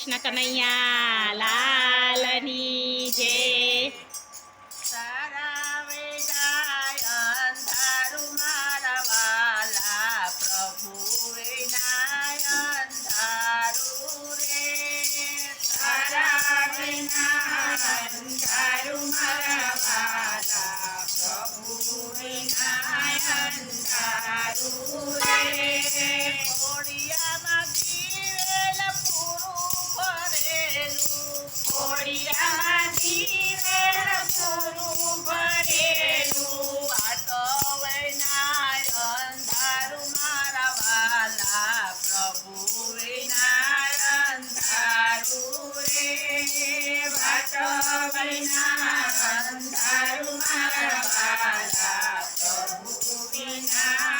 કૃષ્ણ કનૈયા લાલની જય. સારાવે જાય અંધારું મારા વાલા પ્રભુએ નાય અંધારું રે. વિના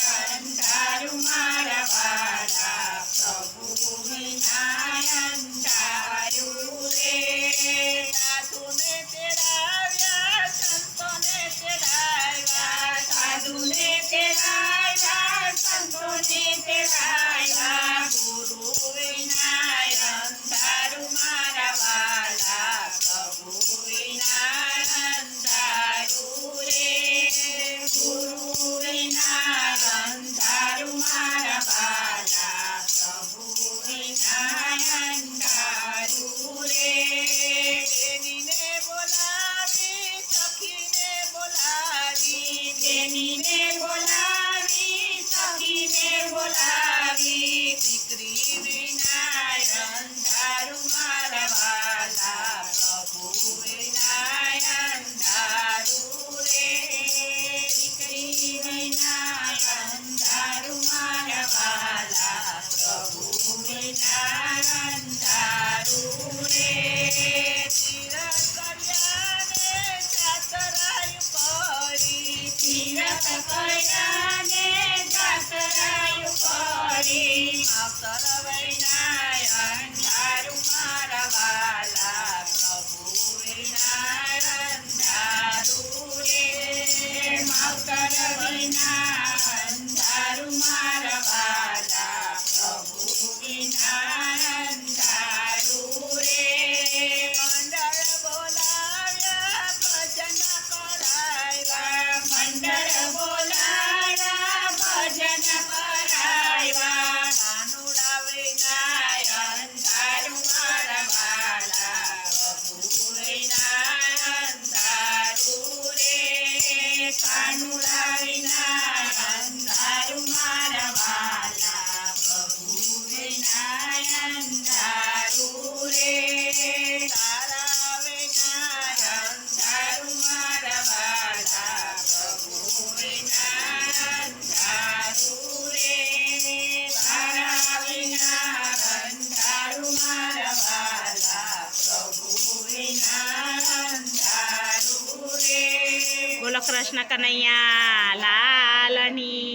Karan, Karan. Panulai Narayan. Krishna Kanaiya લાલની.